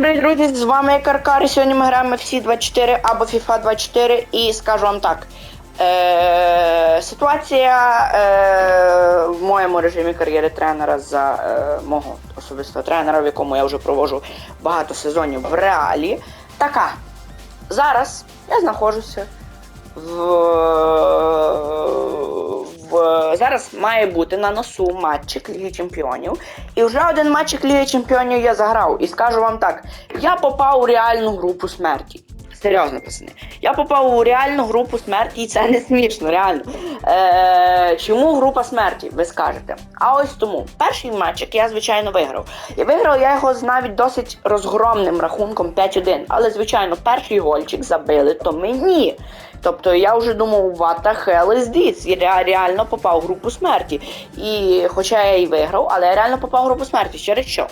Привіт, друзі, з вами Каркар. Сьогодні ми граємо FC 24 або FIFA 24 і скажу вам так. Е, ситуація е, в моєму режимі кар'єри тренера за е, мого особистого тренера, в якому я вже провожу багато сезонів в реалі. Така. Зараз я знаходжуся в, в зараз має бути на носу матчик Ліги Чемпіонів. І вже один матчик Ліги Чемпіонів я заграв. І скажу вам так: я попав у реальну групу смерті. Серйозно, пацани. Я попав у реальну групу смерті, і це не смішно, реально. Е, чому група смерті, ви скажете? А ось тому. Перший матчик я, звичайно, виграв. І виграв я його з навіть досить розгромним рахунком 5-1. Але, звичайно, перший гольчик забили, то мені. Тобто я вже думав, what the hell is this? Я реально попав в групу смерті. І хоча я і виграв, але я реально попав в групу смерті. Через що?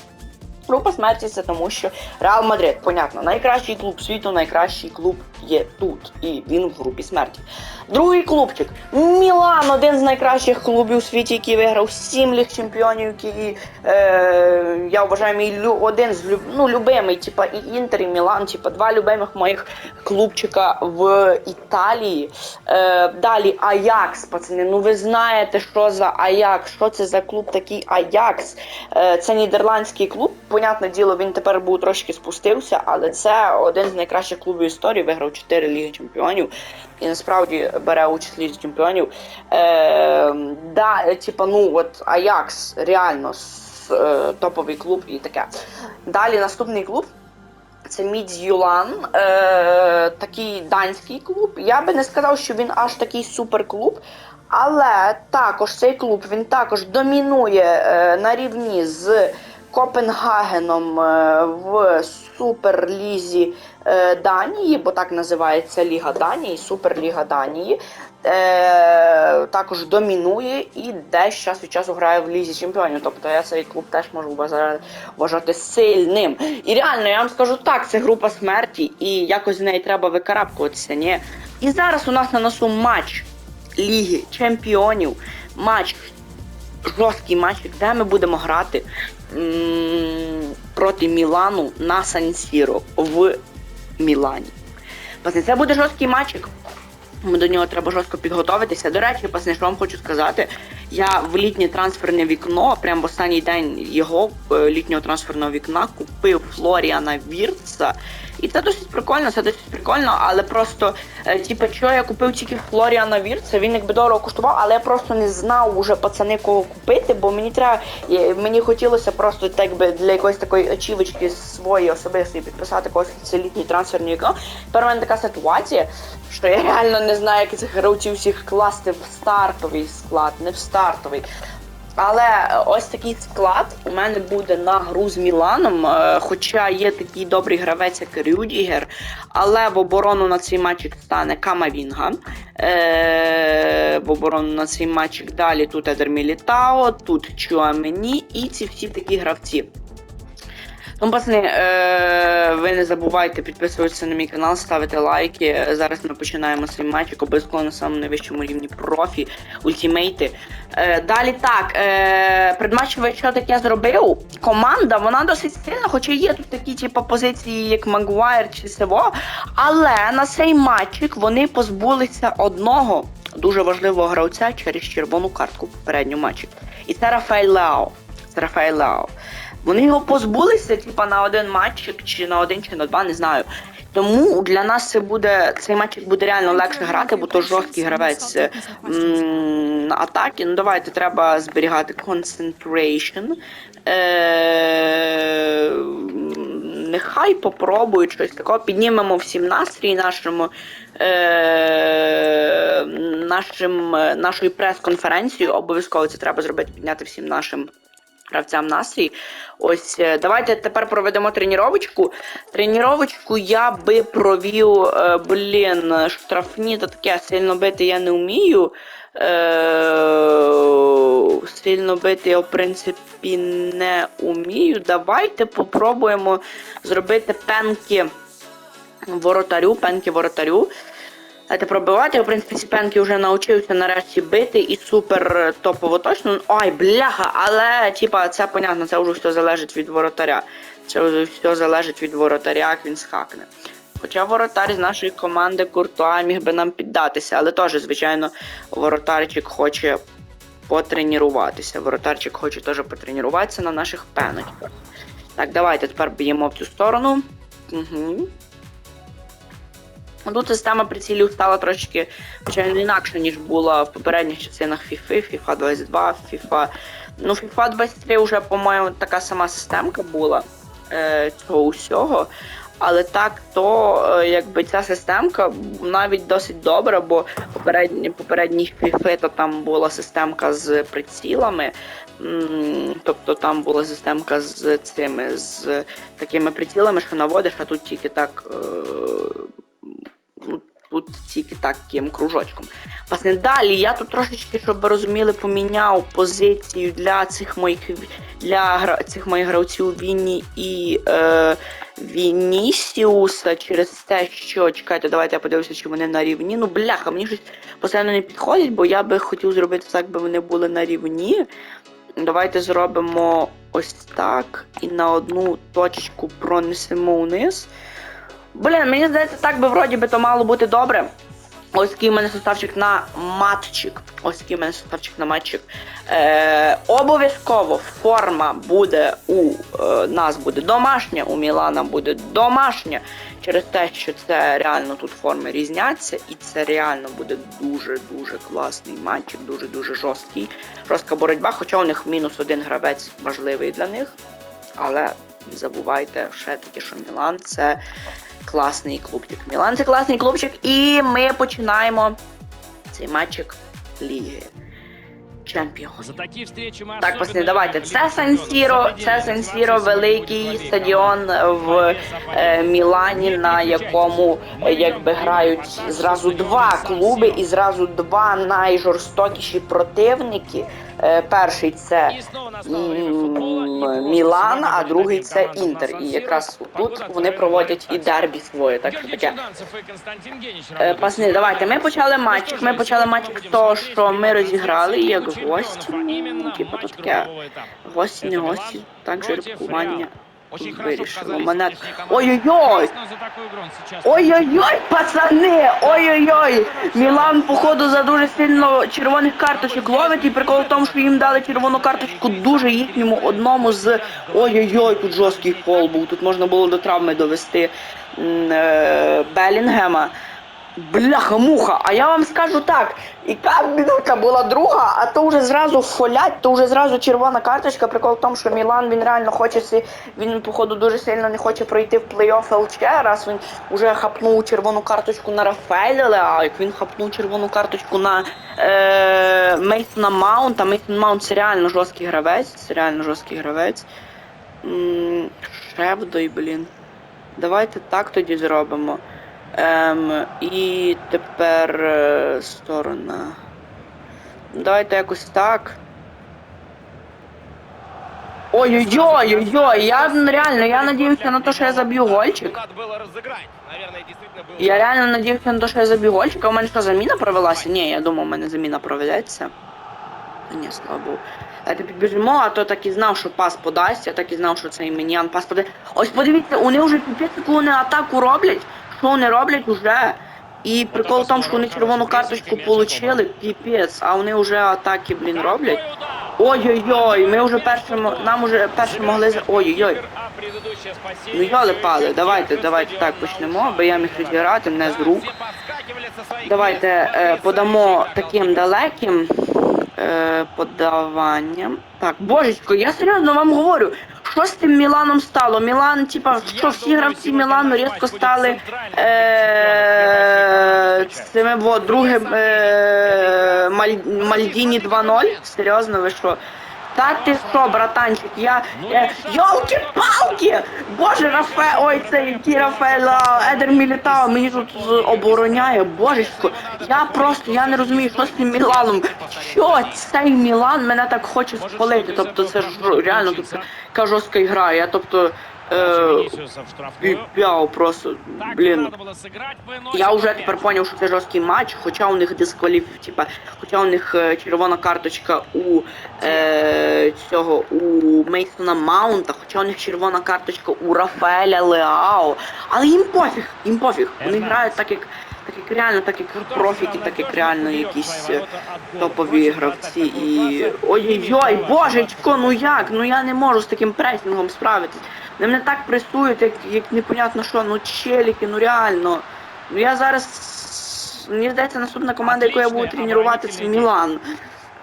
Група смерті це тому, що Реал Мадрид, понятно, найкращий клуб світу, найкращий клуб є тут. І він в групі смерті. Другий клубчик Мілан, один з найкращих клубів у світі, який виграв сім ліг чемпіонів, який е, я вважаю мій один з ну, любимий, типа і Інтер, і Мілан, типа два любимих моїх клубчика в Італії. Е, далі Аякс, пацани. Ну ви знаєте, що за Аякс, що це за клуб такий Аякс. Е, це нідерландський клуб. Понятне діло, він тепер був трошки спустився, але це один з найкращих клубів історії. Виграв 4 ліги чемпіонів і насправді бере участь лізі чемпіонів. Е, да, типа, ну от Аякс, реально е, топовий клуб і таке. Далі наступний клуб. Це Мідзюлан, е, такий данський клуб. Я би не сказав, що він аж такий суперклуб. Але також цей клуб він також домінує е, на рівні з Копенгагеном е, в Суперлізі е, Данії, бо так називається Ліга Данії, Суперліга Данії. Е, також домінує і десь час від часу грає в лізі чемпіонів. Тобто я цей клуб теж можу вважати сильним. І реально, я вам скажу так, це група смерті, і якось з неї треба викарабкуватися. Ні. І зараз у нас на носу матч Ліги Чемпіонів. Матч жорсткий матч, де ми будемо грати проти Мілану на Сан-Сіро в Мілані. Пасне, це буде жорсткий матчик. До нього треба жорстко підготуватися. До речі, пасне, що вам хочу сказати, я в літнє трансферне вікно, прямо в останній день його е, літнього трансферного вікна, купив Флоріана Вірца. І це досить прикольно, це досить прикольно, але просто, е, типу, що я купив тільки Флоріана Вірца, він якби дорого коштував, але я просто не знав уже пацани кого купити, бо мені треба, мені хотілося просто так би для якоїсь такої очівочки своєї особистої підписати когось в це літнє трансферне вікно. Тепер у мене така ситуація, що я реально не знаю, як цих гравців всіх класти в стартовий склад, не в стартовий. Але е, ось такий склад у мене буде на гру з Міланом. е, Хоча є такий добрий гравець, як Рюдігер, але в оборону на цей матчик стане Камавінга. Е, в оборону на цей матчик далі тут Едер Мілітао, тут Чуамені і ці всі такі гравці. Тому, пацани, е, ви не забувайте підписуватися на мій канал, ставити лайки. Зараз ми починаємо цей матчик, обов'язково на самому найвищому рівні профі, ультімейти. Е, далі так, е, предматчеве, що таке зробив, команда, вона досить сильна, хоча є тут такі типу, позиції, як Магуайр чи Сево. Але на цей матчик вони позбулися одного дуже важливого гравця через червону картку в попередньому матчі. І це Рафаель Лео. Це Рафаель Лео. Вони його позбулися, типа, на один матчик, чи на один, чи на два, не знаю. Тому для нас це буде цей матчик буде реально легше грати, бо то жорсткий гравець е, на атаки. Ну давайте треба зберігати concentration. Е, нехай попробують щось такого. Піднімемо всім настрій нашому е, нашим, нашою прес-конференцією. Обов'язково це треба зробити, підняти всім нашим гравцям настрій. Ось е, давайте тепер проведемо тренувачку. Тренувачку я би провів, е, блін, штрафні, то таке сильно бити я не вмію. Е, сильно бити я, в принципі, не вмію. Давайте попробуємо зробити пенки воротарю, пенки воротарю. Давайте пробивати. Я, в принципі, ці пенки вже навчився нарешті бити і супер топово точно. Ой, бляха, але типа це понятно, це вже все залежить від воротаря. Це все залежить від воротаря, як він схакне. Хоча воротар з нашої команди Куртуа міг би нам піддатися, але теж, звичайно, воротарчик хоче потренуватися. Воротарчик хоче теж потренуватися на наших пеночках. Так, давайте тепер б'ємо в цю сторону. Угу. Тут система прицілів стала трошки інакша, ніж була в попередніх частинах FIFA, FIFA 22, FIFA. Ну, FIFA 23 вже, по-моєму, така сама системка була е, цього усього. Але так, то е, якби ця системка навіть досить добра, бо попередні, попередні FIFA, то там була системка з прицілами. Тобто там була системка з цими з такими прицілами, що наводиш, а тут тільки так. Е, ну, тут тільки таким кружочком. Власне, далі я тут трошечки, щоб ви розуміли, поміняв позицію для цих моїх для цих моїх гравців Вінні і е, Вінісіуса через те, що чекайте, давайте я подивлюся, чи вони на рівні. Ну, бляха, мені щось постійно не підходить, бо я би хотів зробити так, би вони були на рівні. Давайте зробимо ось так і на одну точку пронесемо вниз. Блін, мені здається, так би вроді би то мало бути добре. Ось такий у мене составчик на матчик. Ось такий у мене составчик на матчик. Е, обов'язково форма буде у е, нас буде домашня, у Мілана буде домашня. Через те, що це реально тут форми різняться, і це реально буде дуже-дуже класний матчик, дуже-дуже жорсткий. Жорстка боротьба, хоча у них мінус один гравець важливий для них. Але не забувайте ще таки, що Мілан це класний клубчик. Мілан це класний клубчик, і ми починаємо цей матчик Ліги ми Так, пацани, давайте. Це Сан-Сіро, це Сан-Сіро, великий стадіон в е, Мілані, на якому е, якби грають зразу два клуби і зразу два найжорстокіші противники. Е, перший це Мілан, а другий це Інтер. І якраз тут вони проводять і дербі своє, так що таке. пасни. Пацани, давайте. Ми почали матч. Ми почали матч то, що ми розіграли як гості. Типу то таке. Гості, не гості, так жеребкування вирішило. Мене. Ой-ой-ой! Ой-ой-ой, пацани! Ой-ой-ой! Мілан, походу, за дуже сильно червоних карточок ловить, і прикол в тому, що їм дали червону карточку дуже їхньому одному з. Ой-ой-ой, тут жорсткий фол був. Тут можна було до травми довести е, Белінгема. Бляха-муха, а я вам скажу так, яка минута була друга, а то вже зразу фолять, то вже зразу червона карточка. Прикол в тому, що Мілан він реально хоче він походу дуже сильно не хоче пройти в плей-офф ЛЧ, раз він вже хапнув червону карточку на Рафаеля, а як він хапнув червону карточку на е, Мейсона Маунта, Мейсон Маунт це реально жорсткий гравець, це реально жорсткий гравець. Шевдой, блін. Давайте так тоді зробимо. Ем, і тепер е, сторона. Давайте якось так. Ой-ой-ой, я реально, я надіявся на те, що я заб'ю гольчик. Надо было разыграть. Наверное, действительно было. Я реально надіявся на те, що я заб'ю гольчик, а у мене що, заміна провелася? Ні, я думав, у мене заміна проведеться. Та ні, слава Богу. Давайте підбіжимо, а то так і знав, що пас подасть, я так і знав, що це Іменян пас подасть. Ось подивіться, вони вже піпець, яку вони атаку роблять, що вони роблять уже. І прикол в тому, що вони червону карточку получили, піпець, а вони вже атаки, блін, роблять. Ой-ой-ой, ми вже першим, нам уже першим могли за. Ой-ой-ой. Ну йоли пали, давайте, давайте так почнемо, аби я міг розіграти, не з рук. Давайте е, подамо таким далеким е, подаванням. Так, божечко, я серйозно вам говорю, що з тим Міланом стало? Мілан, типа, що всі гравці Мілану різко стали е, цими во, другим е, Маль- Мальдіні 2-0? Серйозно, ви що? Та ти що, братанчик, я... я Йолки-палки! Боже, Рафе... Ой, це який Рафаела Едер Мілітао мені тут обороняє, божечко. Я просто, я не розумію, що з цим Міланом. Що цей Мілан мене так хоче спалити? Тобто це ж реально тут така гра. Я тобто... Подача Е, Винисиуса в штрафную. Піпяу просто, Так блін. надо было сыграть бы, но Я вже опять. тепер поняв, що це жорсткий матч, хоча у них дискваліф, типа, хоча у них е, червона карточка у е, цього у Мейсона Маунта, хоча у них червона карточка у Рафаеля Леао. Але їм пофіг, їм пофіг. Вони Ернандес. грають так, як так як реально, так як Куртов профіки, сразу так як отдёрнул реально вперед якісь свои е, ворота от гола. топові Против гравці атак такого і. класса. Ой-ой-ой, Николаевич. божечко, ну як? Ну я не можу з таким пресінгом справитись. Вони мене так пресують, як, як непонятно що, ну челіки, ну реально. Ну я зараз. Мені здається, наступна команда, яку я буду тренувати, це Мілан.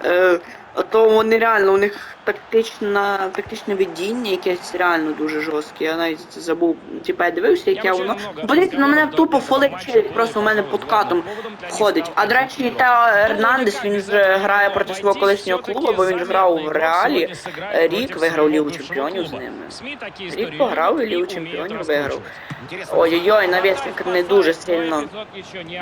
Е, а то вони реально, у них тактична, тактичне видіння якесь реально дуже жорстке. Я навіть забув, типа я дивився, яке Я воно. Подивіться, на мене тупо фолик просто у мене під катом ходить. А до речі, Ну, Ернандес, він же грає проти свого колишнього клубу, бо він грав в Реалі. Рік виграв Лігу Чемпіонів з ними. Рік пограв і Лігу Чемпіонів виграв. Ой-ой-ой, навісник не дуже сильно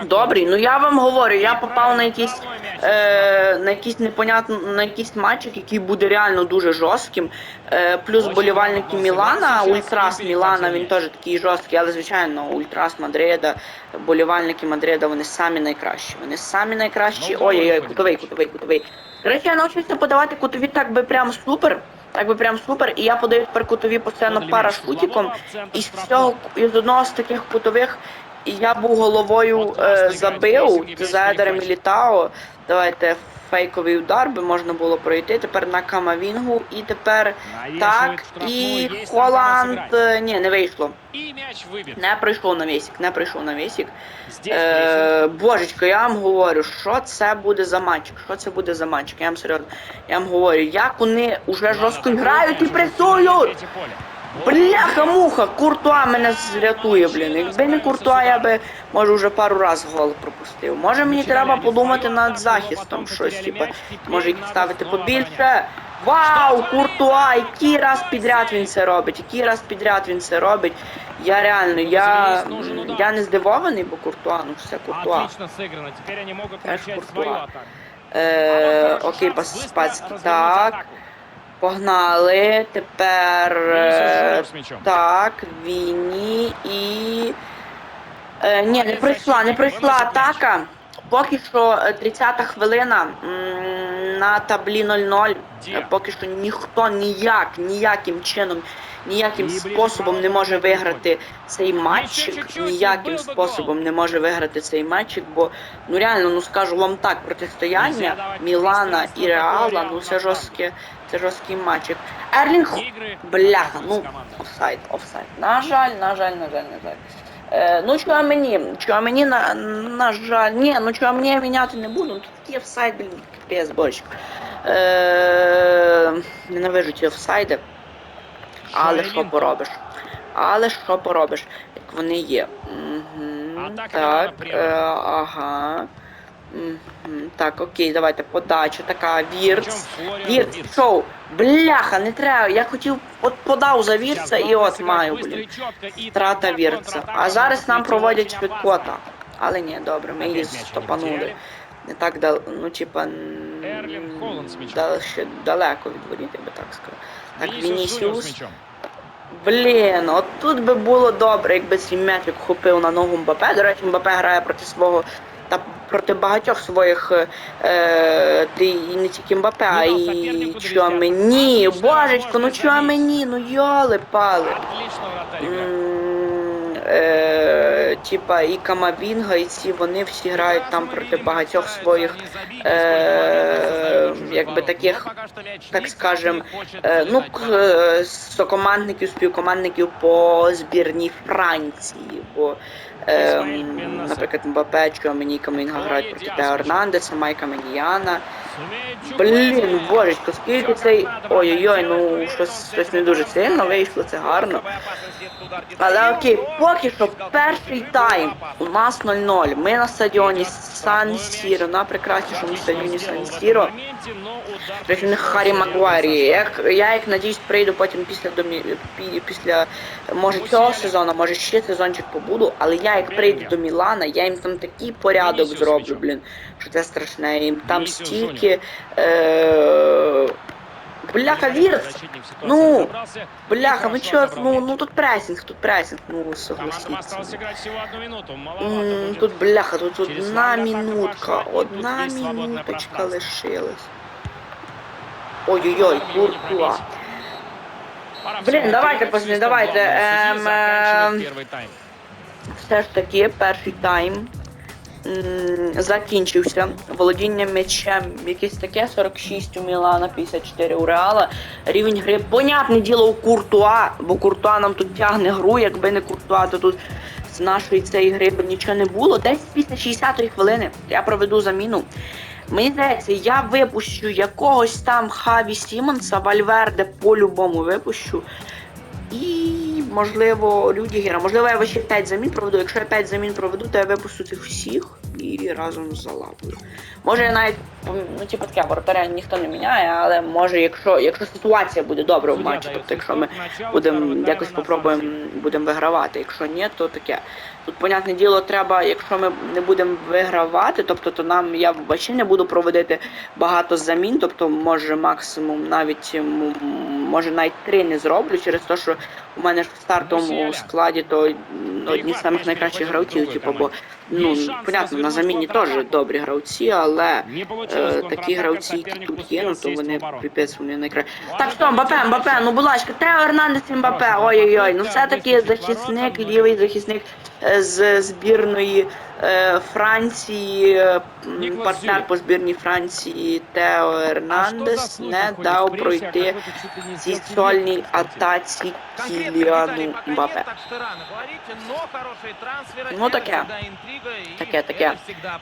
добрий. Ну я вам говорю, я попав на якийсь е, на якийсь непонятно на якийсь матчик, який буде реально дуже жорстким. Е, плюс болівальники Мілана, Ультрас Мілана, він теж такий жорсткий, але звичайно, Ультрас Мадрида, болівальники Мадрида, вони самі найкращі. Вони самі найкращі. Ой-ой-ой, кутовий, кутовий, кутовий. Речі, я навчився подавати кутові так би прям супер. Так би прям супер, і я подаю тепер кутові постійно парашутиком. І з цього із одного з таких кутових і я був головою е, забив за Едера Мілітао. Давайте фейковий удар би можна було пройти. Тепер на Камавінгу і тепер так. І Холанд. е, Ні, не вийшло. М'яч. Не прийшов на вісік, не прийшов на вісік. Е, божечко, я вам говорю, що це буде за матч? Що це буде за матч? Я вам серйозно. Я вам говорю, як вони уже жорстко грають і пресують! Бляха-муха, Куртуа мене зрятує, блін. Якби не Куртуа, я би, може, вже пару раз гол пропустив. Може мені треба подумати над захистом щось, типа, може їх ставити побільше. Вау, Куртуа, який раз підряд він це робить, який раз підряд він це робить. Я реально, я, я не здивований, бо Куртуа, ну все Куртуа. Начать Куртуа. Е, окей, шанс быстро так. Погнали. Тепер. Е, так, Віні і. Е, ні, не прийшла, не прийшла атака. Поки що е, 30-та хвилина на таблі 0-0. Е, Поки що ніхто ніяк, ніяким чином, ніяким способом не може виграти цей матчик. Ніяким способом не може виграти цей матчик, бо ну реально, ну скажу вам так, протистояння Мілана і Реала, ну це жорстке, це жорсткий матчик. Ерлінг Бляха, ну офсайд, офсайд. На жаль, на жаль, на жаль, на жаль. Е, ну чого мені? Чого мені на, на жаль. Ні, ну чого мені міняти не буду. Ну, Тут такий офсайд, блін, капець, борщик. Е, ненавижу ці офсайди. Але що Шайлін. поробиш? Але що поробиш? Як вони є. Угу, Атака так, Мілана е, ага. Мгм, так, окей, давайте подача така, Вірц. Причем Флориан Вірц, Вірц. шоу. Бляха, не треба. Я хотів от подав за Вірца Сейчас і главное от сыграть маю, быстро блін. и четко, и Втрата тогда Вірца. контратака А зараз может нам быть проводять очень швидкота. опасна. Але ні, добре, ми її Опять мяч они стопанули. потеряли. Не так дал, ну типа. м, Ерлін Холланд з м'ячом. дал- ще далеко від воріт, я би так сказав. Так, Вінісіус. Блін, от тут би було добре, якби цей метрик хопив на ногу Мбапе. До речі, Мбапе грає проти свого та проти багатьох своїх е, ти, і не тільки Мбапе, а й. Чого і сопернику Чуамені. Божечко, ну чого мені? ну йоли пали. Отлично е, Типа і Камавінга, і ці вони всі грають там проти багатьох своїх, е, якби таких, так скажем, е, ну, е, сокомандників, співкомандників по збірній Франції. Бо, е, наприклад, Мбапе, Чуамені, Камінга грають проти Тео Ернандеса, Майка Медіана. Блін, божечко, скільки цей. Ой-ой-ой, ну щось, щось не дуже сильно вийшло, це гарно. Але окей, поки що перший тайм у нас 0-0. Ми на стадіоні Сан Сіро, на прекраснішому стадіоні Сан Сіро. Речі, Харі Магуайрі. Як, я як надіюсь прийду потім після домі, після може цього сезону, може ще сезончик побуду, але я як прийду до Мілана, я їм там такий порядок Вінісіус зроблю, м'ячом. блін, що це страшне. Їм там Вінісіус стільки. Е, бляха, Вірц! Ну, Бляха, ну чё, ну, ну тут прессинг, тут прессинг, ну Командам согласитесь. осталось играть всего одну минуту. М, Маловато будет. Тут бляха, тут Через одна фланг атаку минутка, пошла, тут одна есть свободное минуточка пространство. лишилась. Ой-ой-ой, Там его не Куртуа. пробить. Пора Блин, всё, давайте, перед пацаны, свистом давайте, главного эм, судьи заканчивает эм, первый тайм. все ж таки, перший тайм закінчився. Володіння м'ячем якесь таке 46 у Мілана, 54 у Реала. Рівень гри, понятне діло, у Куртуа, бо Куртуа нам тут тягне гру, якби не Куртуа, то тут з нашої цієї гри б нічого не було. Десь після 60-ї хвилини я проведу заміну. Мені здається, я випущу якогось там Хаві Сімонса, Вальверде по-любому випущу. І, можливо, Рюдігера. Можливо, я ще 5 замін проведу. Якщо я 5 замін проведу, то я випущу цих всіх і разом з Залапою. Може я навіть, ну типу таке, воротаря ніхто не міняє, але може, якщо, якщо ситуація буде добра в матчі, тобто якщо ми будемо якось попробуємо будемо вигравати. Якщо ні, то таке. Тут, понятне діло, треба, якщо ми не будемо вигравати, тобто то нам я взагалі не буду проводити багато замін, тобто може максимум навіть може навіть три не зроблю через те, що у мене ж в стартовому складі то одні з самих найкращих гравців, типу, бо ну понятно, на заміні теж добрі гравці, але е, такі гравці, які тут є, ну то вони піпець, вони найкращі. Так що, Мбапе, Мбапе, ну будь ласка, Тео Ернандес Мбапе, ой-ой-ой, ну все-таки захисник, лівий захисник з збірної е, Франції, е, партнер по збірній Франції Тео Ернандес не дав пройти цій сольній атаці Кіліану Мбапе. Ну таке. Таке, таке.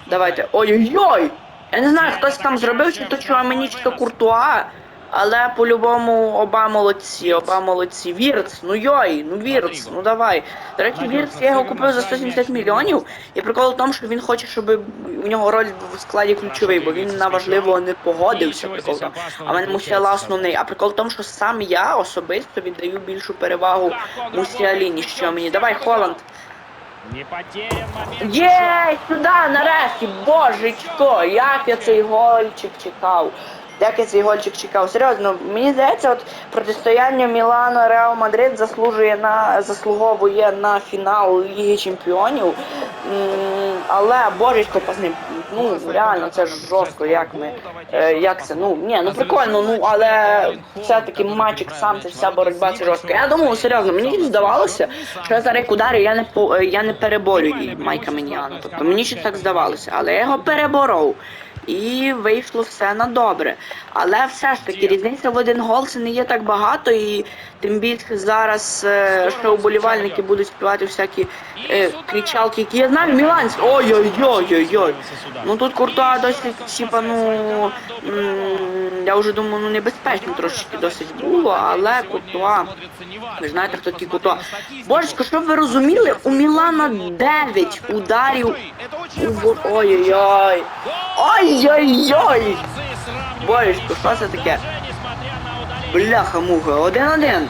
Давайте. Ой-ой-ой! Я не знаю, хтось там зробив, чи то мені, чи то Куртуа, але по-любому оба молодці, оба молодці. Вірц, ну йой, ну Вірц, ну давай. До речі, Вірц, я його купив за 170 мільйонів, і прикол в тому, що він хоче, щоб у нього роль в складі ключовий, бо він на важливо не погодився. Прикол тому. А мене Мусіала основний. А прикол в тому, що сам я особисто віддаю більшу перевагу Мусіалі, ніж що мені. Давай, Холланд. Є, сюди, нарешті, божечко, як я цей гольчик чекав. Як я цей гольчик чекав. Серйозно, мені здається, от протистояння Мілано Реал Мадрид заслужує на заслуговує на фінал Ліги Чемпіонів. Але божечко пасни, ну реально це ж жорстко, як ми. Е, як це? Ну ні, ну прикольно, ну але все-таки матчик сам, це вся боротьба це жорстко. Я думав, серйозно, мені здавалося, що я зараз ударю, я не по я не переборю і Майка Міньяна. Тобто мені ще так здавалося, але я його переборов. І вийшло все на добре. Але все ж таки різниця в один гол це не є так багато, і тим більше зараз е, що уболівальники будуть співати всякі е, кричалки, які я знаю, Міланські. Ой-ой-ой-ой-ой. Ну тут Куртуа досить, типа, ну я вже думаю, ну небезпечно трошечки досить було, але Куртуа. Ви знаєте, хто такий Куртуа? Божечко, щоб ви розуміли, у Мілана 9 ударів у Ой-ой-ой. Ой-ой-ой! Боречко, що це таке? Бляха муха, один-один.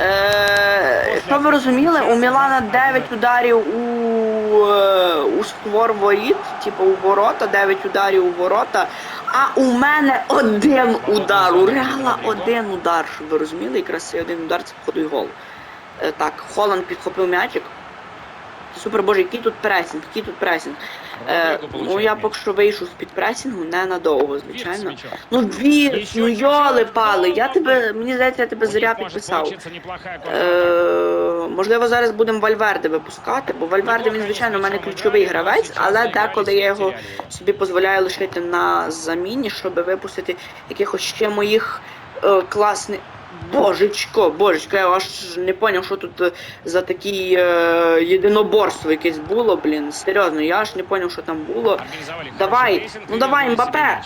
Е, щоб ви розуміли, у Мілана 9 ударів у, е, у створ воріт, типу у ворота, 9 ударів у ворота, а у мене один удар. У Реала один удар, щоб ви розуміли, якраз цей один удар це походу й гол. Е, так, Холланд підхопив м'ячик. Супер боже, який тут пресінг, який тут пресінг. Е, ну я поки що вийшов з-під пресінгу ненадовго, звичайно. Ну вір, ну йоли пали, я тебе, мені здається, я тебе зря підписав. Е, можливо, зараз будемо Вальверде випускати, бо Вальверде він, звичайно, у мене ключовий гравець, але деколи я його собі дозволяю лишити на заміні, щоб випустити якихось ще моїх е, класних. Божечко, божечко, я аж не поняв, що тут е, за такі е, єдиноборство якесь було, блін. Серйозно, я аж не поняв, що там було. Давай, ну давай, Мбапе.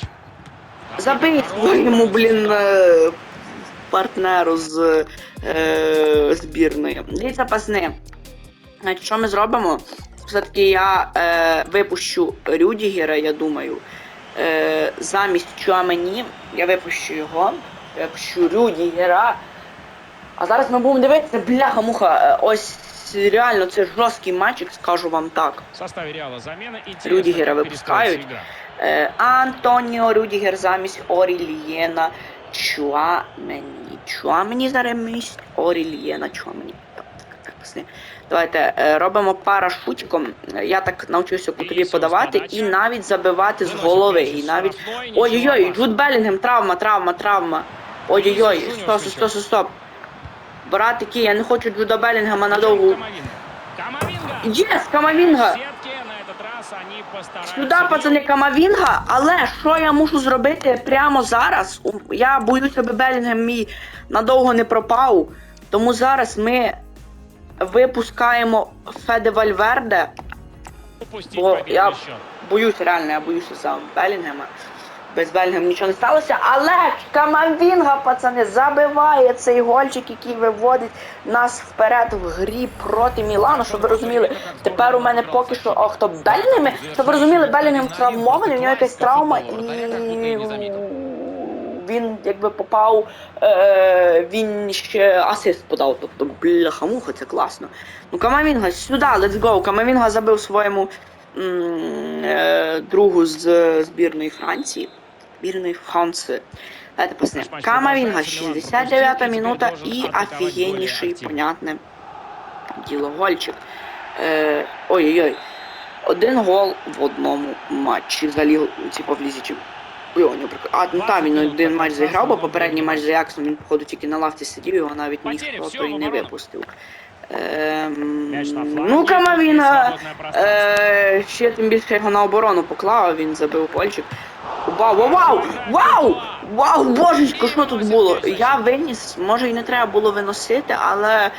Забий своєму, блін, е, партнеру з е, збірної. Дивіться, пасни. Значить, що ми зробимо? Все-таки я е, випущу Рюдігера, я думаю. Е, замість Чуамені я випущу його. Я випущу Рюдігера. А зараз ми будемо дивитися, бляха-муха. е, Ось реально це жорсткий матчик, скажу вам так. В составе Реала замена. Интересно, Рюдигера как выпускают. перестроится игра. Е, Антоніо Рюдігер замість Орілієна. Чуамені. Чуамені зараз місць Орільєна. Чуамені. Давайте е, робимо парашутиком. Я так навчився кутові подавати і навіть забивати з голови. І навіть. Ой-ой-ой, Джуд Белінгем, травма, травма, травма. Ой-ой-ой, стоп, стоп, стоп, стоп. Братики, я не хочу Джуда Белінгема надовго. Єс, Камавінга! Сюди, пацани, Камавінга, але що я мушу зробити прямо зараз? Я боюся, аби Белінгем мій надовго не пропав. Тому зараз ми випускаємо Феде Вальверде. Бо я боюся, реально, я боюся за Белінгема. Без Белінгема нічого не сталося, але Камавінга, пацани, забиває цей гольчик, який виводить нас вперед в грі проти Мілану, щоб ви розуміли. Тепер у мене поки що, о, хто Белінгем? Щоб ви розуміли, Белінгем травмований, у нього якась травма, і він якби попав, е, він ще асист подав, тобто бляха-муха, це класно. Ну, Камавінга, сюди, let's go. Камавінга забив своєму м, е, другу з е, збірної Франції. Збірної Франції. Давайте посмотрим. Камавінга, 69-та минута і офігенніший, понятне діло, гольчик. Е, Ой-ой-ой. Один гол в одному матчі за лігу, типу в лізі А, ну там він один матч зіграв, бо попередній матч за Яксом він, походу, тільки на лавці сидів, його навіть ніхто той не випустив. Ем, ну, Камавіна, е, ще тим більше його на оборону поклав, він забив польчик. Вау, вау, вау! Вау! Вау, божечко, що тут було? Я виніс, може і не треба було виносити, але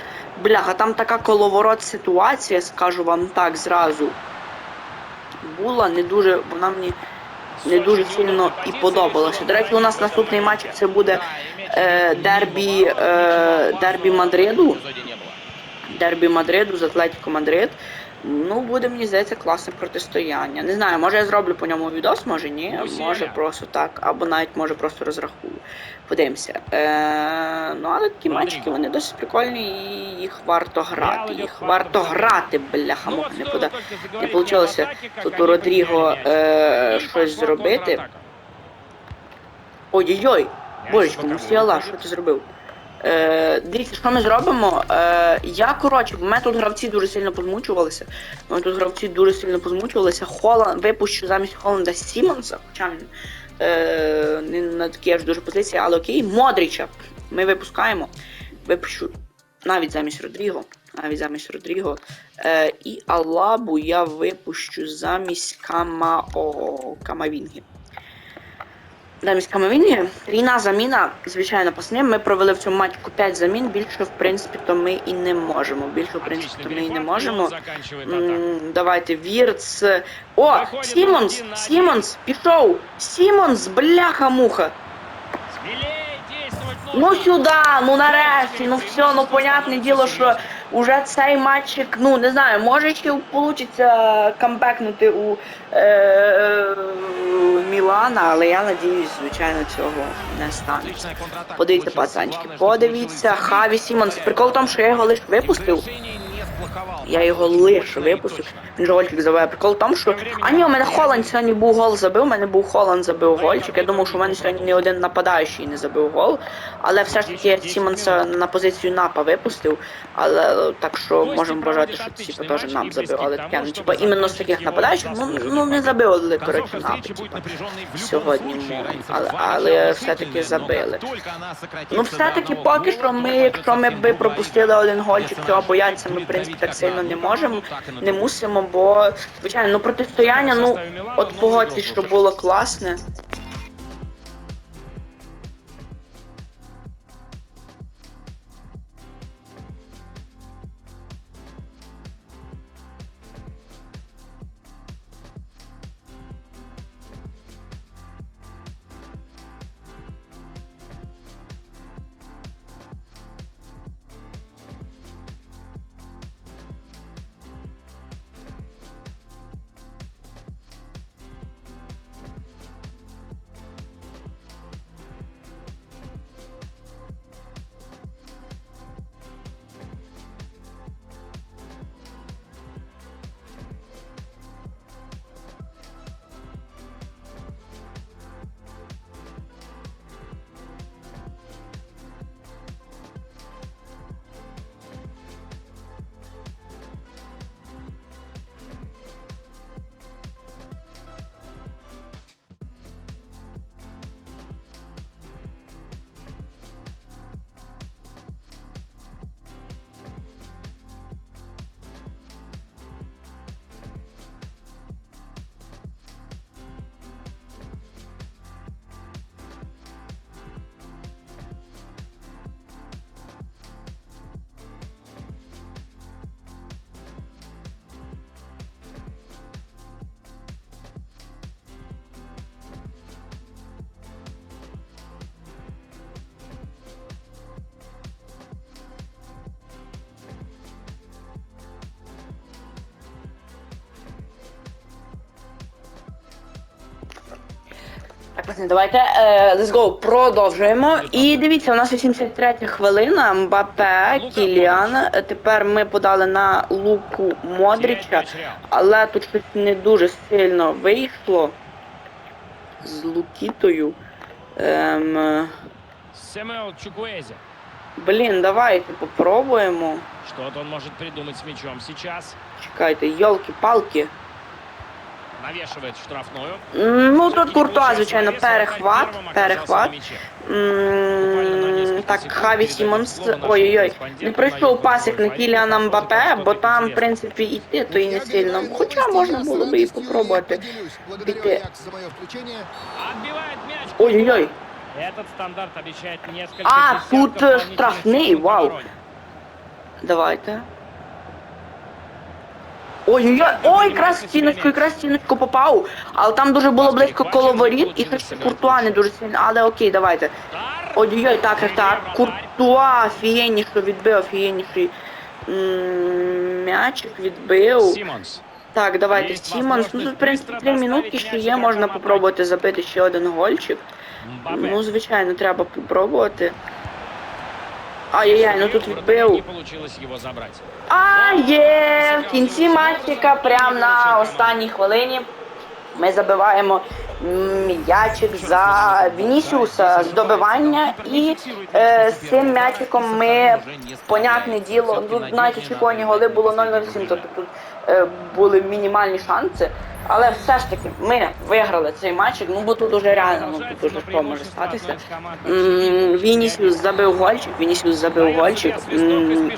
бляха, там така коловорот ситуація, скажу вам так зразу. Була не дуже, вона мені не дуже сильно і подобалася. До речі, у нас наступний матч це буде е, дербі, е, дербі Мадриду. Дербі Мадриду з Атлетіко Мадрид. Ну, буде, мені здається, класне протистояння. Не знаю, може я зроблю по ньому відос, може ні. Може просто так, або навіть може просто розрахую. Подивимося. Е, ну, але такі матчики, вони досить прикольні і їх варто грати. Їх варто грати, бляха, Ну, не стоило куди. Не как тут у Родріго е, щось зробити. Ой-ой-ой, божечко, Мусіала, що ти зробив? Е, дивіться, що ми зробимо. Е, я, коротше, мене тут гравці дуже сильно позмучувалися. Мене тут гравці дуже сильно позмучувалися. Холланд випущу замість Холланда Сімонса, хоча він е, не на такій аж дуже позиції, але окей, Модріча. Ми випускаємо. Випущу навіть замість Родріго. Навіть замість Родріго. Е, і Алабу я випущу замість Камао Камавінгі. Замість Камовінги. Ріна заміна, звичайно, пасним. Ми провели в цьому матчку 5 замін. Більше, в принципі, то ми і не можемо. Більше, в принципі, то ми і не можемо. М, Давайте, Вірц. О, Сімонс! Сімонс! Пішов! Сімонс, бляха-муха! Ну сюди, ну нарешті, ну все, ну понятне діло, що уже цей матчик, ну не знаю, може ще вийде камбекнути у е, Мілана, але я надіюсь, звичайно, цього не станеться. Подивіться, пацанчики, подивіться, Хаві Сімонс. Прикол в тому, що я його лише випустив. Я його лише випустив. Він же гольчик забиває. Прикол в тому, що. А ні, у мене Холланд сьогодні був гол забив. У мене був Холланд забив гольчик. Я думав, що у мене сьогодні ні один нападаючий не забив гол. Але все ж таки Сімонса на позицію напа випустив. Але е, так що можемо бажати, що типу, теж нап забив. Але таке, ну типу, іменно з таких нападаючих, ну, ну не забили, коротше, напи. Типу. Сьогодні. Але, але все-таки забили. Ну, все-таки поки що ми, якщо ми би пропустили один гольчик, цього боятися ми, в принципі, так сильно не можемо, не мусимо, бо, звичайно, ну протистояння, ну, от погодьтесь, що було класне. Давайте е, let's go, продовжуємо. І дивіться, у нас 83 хвилина. Мбапе, Кіліан. Е, Тепер ми подали на Луку Модріча, Теряет мяч Реал. але тут щось не дуже сильно вийшло з Лукітою. Ем, е, Сэмюэл Чукуэзи. блін, давайте попробуємо. Что-то он может придумать с мячом сейчас. Чекайте, йолки-палки. Навешивает штрафную. М, Ну тут Всё-таки не Куртуа, получается звичайно, навеса, опять перехват, первым оказался перехват. на мяче. М, Так, Хаві Сімонс, ой-ой-ой, не пройшов пасик на Кіліана Мбапе, бо там, в принципі, йти то і не сильно. Хоча можна було би і попробувати. Піти. Отбивает мяч. Ой-ой-ой. Этот стандарт обещает несколько А, десятков тут, э, дополнительных штрафный, секунд в вау. обороне. Давайте. Ой-ой-ой, ой, якраз стіночку, якраз стіночку попав. Але там дуже було близько коло воріт, і щось Куртуа не дуже сильно. Але окей, давайте. Ой-ой-ой, так, так, так. Куртуа офігенніше відбив, офігенніший м, м'ячик відбив. Так, давайте, Сімонс. Ну тут, в принципі, три минутки ще є, можна попробувати забити ще один гольчик. Ну, звичайно, треба попробувати. Ай-яй-яй, ну тут відбив. А, є! В кінці матчика, прямо на останній хвилині, ми забиваємо м'ячик за Вінісіуса з добивання. І е, з цим м'ячиком ми, понятне діло, тут навіть очікувані голи було 0-0-7, тобто тут е, були мінімальні шанси. Але все ж таки ми виграли цей матчик, ну бо тут уже реально, ну тут уже що може статися. Вінісіус забив гольчик, Вінісіус забив гольчик.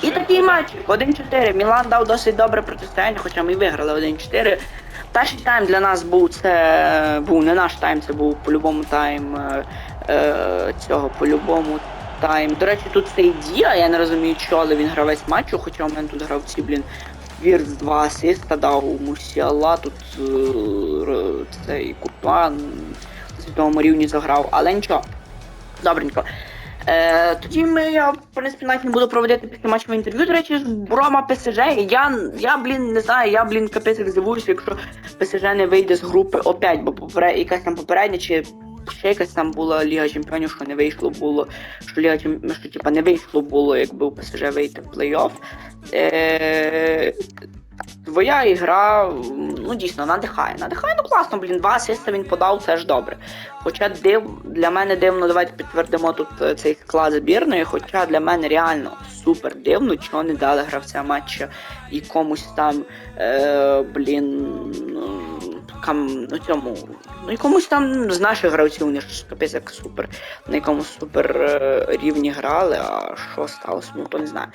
І такий матч 1-4. Мілан дав досить добре протистояння, хоча ми виграли 1-4. Перший тайм для нас був це був не наш тайм, це був по-любому тайм е, е, цього по-любому тайм. До речі, тут цей Дія, я не розумію, але він гравець матчу, хоча у мене тут гравці, блін, Вірц два асиста дав Мусіала, тут е, цей Куртуа на світовому рівні заграв, але нічого. Добренько. Е, тоді ми, я, в принципі, навіть не буду проводити після матчове інтерв'ю. До речі, Рома ПСЖ. Я, я, блін, не знаю, я, блін, капець як здивуюся, якщо ПСЖ не вийде з групи опять, бо поперед, якась там попередня чи ще якась там була Ліга Чемпіонів, що не вийшло було, що Ліга Чемпіонів, що типа не вийшло було, якби у ПСЖ вийти в плей-офф. Е, Твоя ігра, ну дійсно, надихає. Надихає, ну класно, блін, два асиста він подав, це ж добре. Хоча див, для мене дивно, давайте підтвердимо тут е, цей склад збірної, хоча для мене реально супер дивно, чого не дали гравця матча і комусь там, е, блін, ну, кам, ну цьому, ну якомусь там з наших гравців, вони ж капець як супер, на якомусь супер е, рівні грали, а що сталося, ну то не знаю.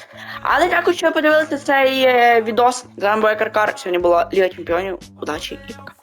Але дякую, що ви подивилися цей е, відос. З вами була Каркар, сьогодні була Ліга Чемпіонів. Удачі і пока.